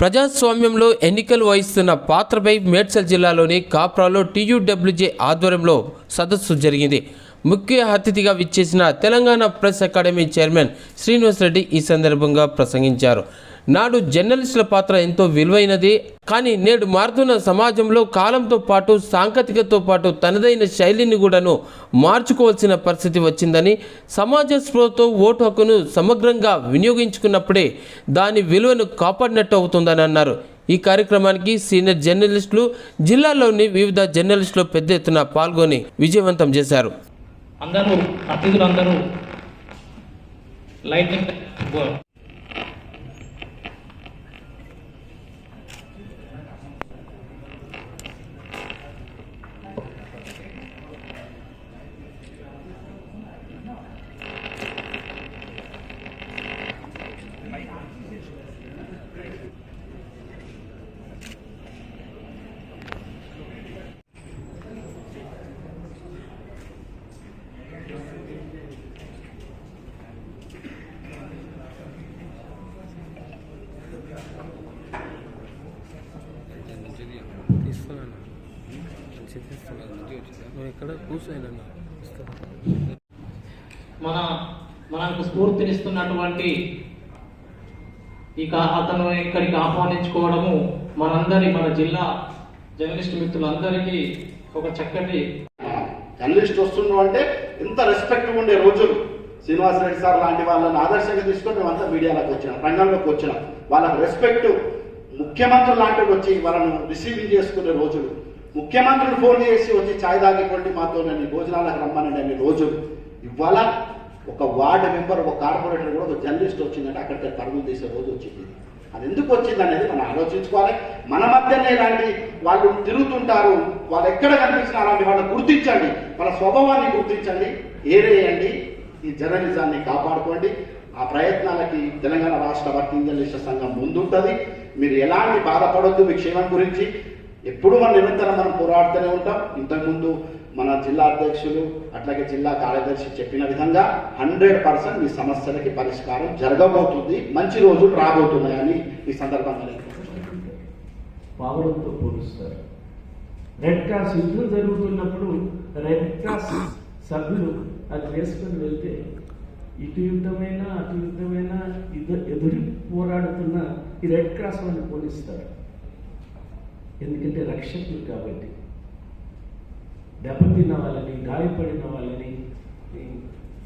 ప్రజాస్వామ్యంలో ఎన్నికలు వహిస్తున్న పాత్రపై మేడ్చల్ జిల్లాలోని కాప్రాలో టీయూడబ్ల్యూజే ఆధ్వర్యంలో సదస్సు జరిగింది. ముఖ్య అతిథిగా విచ్చేసిన Telangana press academy chairman Srinivas Reddy ఈ సందర్భంగా ప్రసంగించారు. నాడు జర్నలిస్టుల పాత్ర ఎంతో విలువైనది కానీ నేడు మారుతున్న సమాజంలో కాలంతో పాటు సాంకేతికతో పాటు తనదైన శైలిని కూడాను మార్చుకోవాల్సిన పరిస్థితి వచ్చిందని సమాజ స్పృహతో ఓటు హక్కును సమగ్రంగా వినియోగించుకున్నప్పుడే దాని విలువను కాపాడినట్టు అవుతుందని అన్నారు. ఈ కార్యక్రమానికి సీనియర్ జర్నలిస్టులు జిల్లాలోని వివిధ జర్నలిస్టులు పెద్ద ఎత్తున పాల్గొని విజయవంతం చేశారు. అందరూ అతిథులందరూ లైటింగ్ మన మనకు స్ఫూర్తినిస్తున్నటువంటి ఇక అతను ఇక్కడికి ఆహ్వానించుకోవడము మనందరి మన జిల్లా జర్నలిస్ట్ మిత్రులందరికీ ఒక చక్కటి జర్నలిస్ట్ వస్తుండ్రు అంటే ఎంత రెస్పెక్ట్ ఉండే రోజులు శ్రీనివాస్ రెడ్డి సార్ లాంటి వాళ్ళని ఆదర్శంగా తీసుకొని మేమంతా మీడియాలోకి వచ్చినాం రంగంలోకి వచ్చినాం. వాళ్ళకి రెస్పెక్ట్ ముఖ్యమంత్రి లాంటి వచ్చి వాళ్ళను రిసీవింగ్ చేసుకునే రోజులు. ముఖ్యమంత్రులు ఫోన్ చేసి వచ్చి ఛాయ్ తాగేటువంటి మాతో నేను భోజనాలకు రమ్మనండి అనే రోజులు. ఇవాళ ఒక వార్డు మెంబర్ ఒక కార్పొరేటర్ కూడా ఒక జర్నలిస్ట్ వచ్చిందంటే అక్కడికి పరుగులు తీసే రోజు వచ్చింది. అది ఎందుకు వచ్చింది అనేది మనం ఆలోచించుకోవాలి. మన మధ్యనే ఇలాంటి వాళ్ళు తిరుగుతుంటారు వాళ్ళు ఎక్కడ కనిపిస్తున్నారు అలాంటి వాళ్ళని గుర్తించండి వాళ్ళ స్వభావాన్ని గుర్తించండి ఏరేయండి ఈ జర్నలిజాన్ని కాపాడుకోండి. ఆ ప్రయత్నాలకి తెలంగాణ రాష్ట్ర వర్కింగ్ జర్నలిస్ట్ సంఘం ముందుంటుంది. మీరు ఎలాంటి బాధపడొద్దు మీ క్షేమం గురించి. ఎప్పుడు మనం నిరంతరం మనం పోరాడుతూనే ఉంటాం. ఇంతకుముందు మన జిల్లా అధ్యక్షులు అట్లాగే జిల్లా కార్యదర్శి చెప్పిన విధంగా హండ్రెడ్ పర్సెంట్ మీ సమస్యలకి పరిష్కారం జరగబోతుంది. మంచి రోజులు రాబోతున్నాయని ఈ సందర్భంగా పావులతో పోలుస్తారు. రెడ్ క్రాస్ యుద్ధం జరుగుతున్నప్పుడు రెడ్ క్రాస్ సభ్యులు అది వేసుకొని వెళ్తే ఇటు యుద్ధమైనా అటు యుద్ధమైనా ఇద- ఎదురు పోరాడుతున్న ఈ రెడ్ క్రాస్ వాళ్ళని పోలిస్తారు. ఎందుకంటే రక్షకులు కాబట్టి. దెబ్బతిన్న వాళ్ళని గాయపడిన వాళ్ళని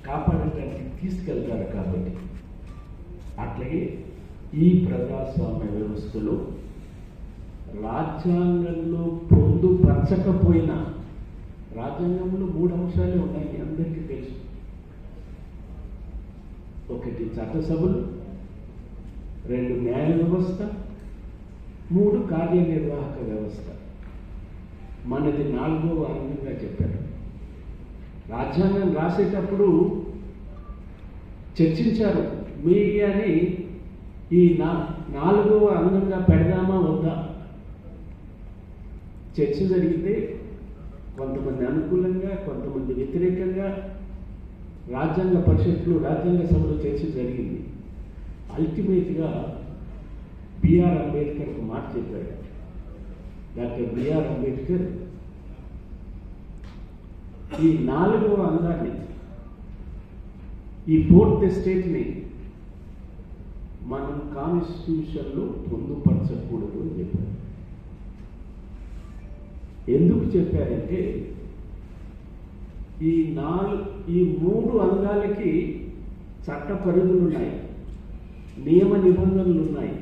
కాపాడటానికి తీసుకెళ్తారు కాబట్టి. అట్లాగే ఈ ప్రజాస్వామ్య వ్యవస్థలో రాజ్యాంగంలో పొందుపరచకపోయినా రాజ్యాంగంలో మూడు అంశాలే ఉన్నాయి అందరికీ తెలుసు. ఒకటి చట్టసభలు రెండు న్యాయ వ్యవస్థ మూడు కార్యనిర్వాహక వ్యవస్థ. మనది నాలుగో అంగంగా చెప్పారు. రాజ్యాంగం రాసేటప్పుడు చర్చించారు మీడియాని ఈ నా నాలుగవ అంగంగా పెడదామా వద్దా? చర్చ జరిగితే కొంతమంది అనుకూలంగా కొంతమంది వ్యతిరేకంగా రాజ్యాంగ పరిషత్లో రాజ్యాంగ సభలో చర్చ జరిగింది. అల్టిమేట్గా బిఆర్ అంబేద్కర్ ఒక మాట చెప్పాడు డాక్టర్ బిఆర్ అంబేద్కర్ ఈ నాలుగవ అంగాన్ని ఈ ఫోర్త్ ఎస్టేట్ని మనం కాన్స్టిట్యూషన్లో పొందుపరచకూడదు అని చెప్పారు. ఎందుకు చెప్పారంటే ఈ నాలుగు ఈ మూడు అంగాలకి చట్ట పరిధులు ఉన్నాయి నియమ నిబంధనలు ఉన్నాయి.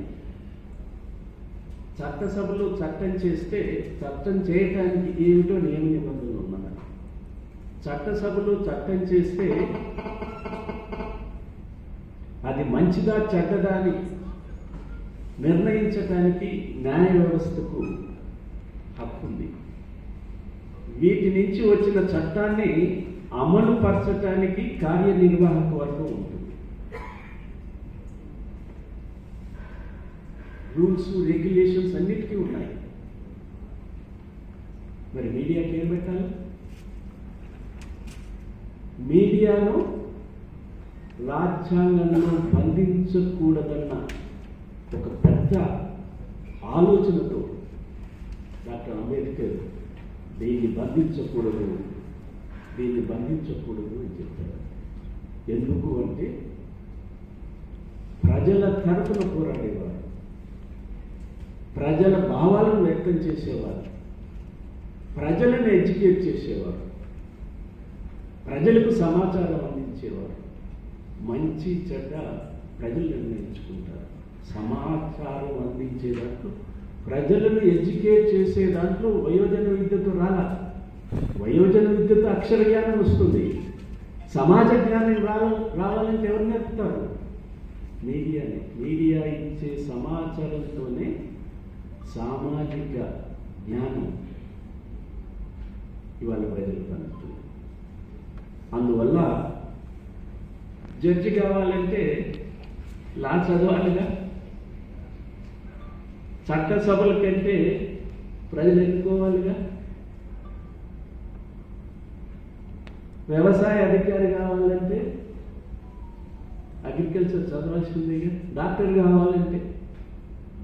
చట్టసభలో చట్టం చేస్తే చట్టం చేయటానికి ఏమిటో నియమ నిబంధనలు ఉన్నాయి చట్టసభలో చట్టం చేస్తే అది మంచిదా చెడ్డదా అని నిర్ణయించడానికి న్యాయ వ్యవస్థకు హక్కు ఉంది. వీటి నుంచి వచ్చిన చట్టాన్ని అమలు పరచటానికి కార్యనిర్వాహక వర్గం ఉంటుంది. రూల్స్ రెగ్యులేషన్స్ అన్నిటికీ ఉన్నాయి మరి మీడియాకి ఏం పెట్టాలి? మీడియాను రాజ్యాంగంలో బంధించకూడదన్న ఒక పెద్ద ఆలోచనతో డాక్టర్ అంబేద్కర్ దీన్ని బంధించకూడదు దీన్ని బంధించకూడదు అని చెప్పారు. ఎందుకు అంటే ప్రజల తరపున పోరాడేవారు. ప్రజల భావాలను వ్యక్తం చేసేవారు. ప్రజలను ఎడ్యుకేట్ చేసేవారు. ప్రజలకు సమాచారం అందించేవారు. మంచి చెడ్డ ప్రజలు నిర్ణయించుకుంటారు. సమాచారం అందించే దాంట్లో ప్రజలను ఎడ్యుకేట్ చేసే దాంట్లో వయోజన విద్యతో రాలా? వయోజన విద్యతో అక్షర జ్ఞానం వస్తుంది. సమాజ జ్ఞానం రావ రావాలంటే ఎవరు నేర్పుతారు? మీడియానే. మీడియా ఇచ్చే సమాచారంతోనే సామాజిక జ్ఞానం ఇవాళ ప్రజలకు అందుతుంది అందువల్ల జడ్జి కావాలంటే లా చదవాలిగా. చట్టసభల కంటే ప్రజలు ఎన్నుకోవాలిగా వ్యవసాయ అధికారి కావాలంటే అగ్రికల్చర్ చదవాల్సిందిగా. డాక్టర్ కావాలంటే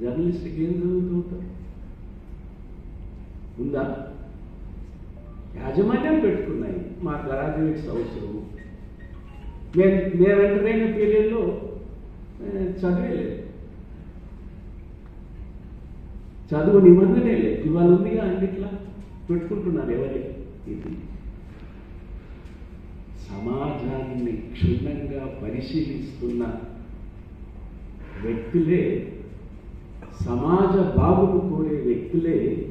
జర్నలిస్ట్కి ఏం చదువుతుంటారు ఉందా? యాజమాన్యం పెట్టుకున్నాయి. మా గ్రాడ్యుయేట్స్ అవసరం. మేము మేము ఎంటర్ అయిన పీరియడ్లో చదివేలేదు. చదువు నిబంధనే లేదు. ఇవాళ ఉందిగా అన్నిట్లా. పెట్టుకుంటున్నారు ఎవరి? ఇది. సమాజాన్ని క్షుణ్ణంగా పరిశీలిస్తున్న వ్యక్తులే సమాజ బాగును కోరే వ్యక్తులే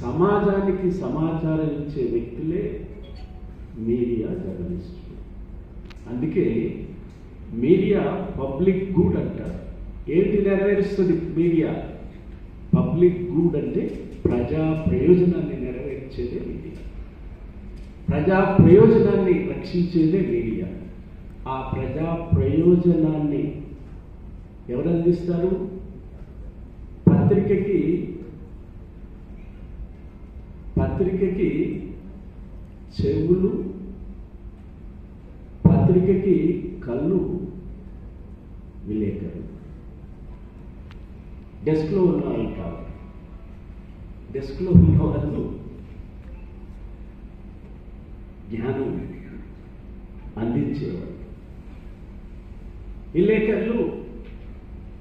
సమాజానికి సమాచారం ఇచ్చే వ్యక్తులే మీడియా జర్నలిస్టులు. అందుకే మీడియా పబ్లిక్ గుడ్ అంటారు. ఏంటి నెరవేరుస్తుంది మీడియా? పబ్లిక్ గుడ్ అంటే ప్రజా ప్రయోజనాన్ని నెరవేర్చేదే మీడియా. ప్రజా ప్రయోజనాన్ని రక్షించేదే మీడియా. ఆ ప్రజా ప్రయోజనాన్ని ఎవరు అందిస్తారు? పత్రికకి పత్రికకి చెవులు పత్రికకి కళ్ళు విలేకరులు. డెస్క్లో ఉన్నవాళ్ళు కాదు. డెస్క్లో ఉన్నవాళ్ళు జ్ఞానం అందించేవారు. విలేకరులు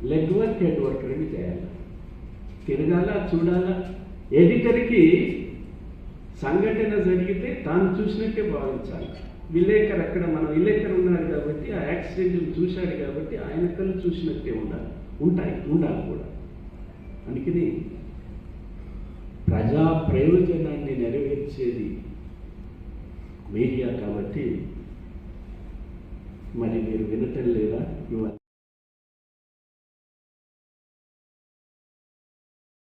లెగ్ వర్క్ హెడ్ వర్క్ రెండు చేయాలి. తిరగాల చూడాలా? ఎడిటర్కి సంఘటన జరిగితే తాను చూసినట్టే భావించాలి. విలేకరు అక్కడ మన విలేకరు ఉన్నాడు కాబట్టి ఆ యాక్సిడెంట్ చూశాడు కాబట్టి ఆయన కళ్ళు చూసినట్టే ఉండాలి. ఉంటాయి ఉండాలి కూడా. అందుకని ప్రజా ప్రయోజనాన్ని నెరవేర్చేది మీడియా కాబట్టి మరి మీరు వినటం లేదా? ఇవాళ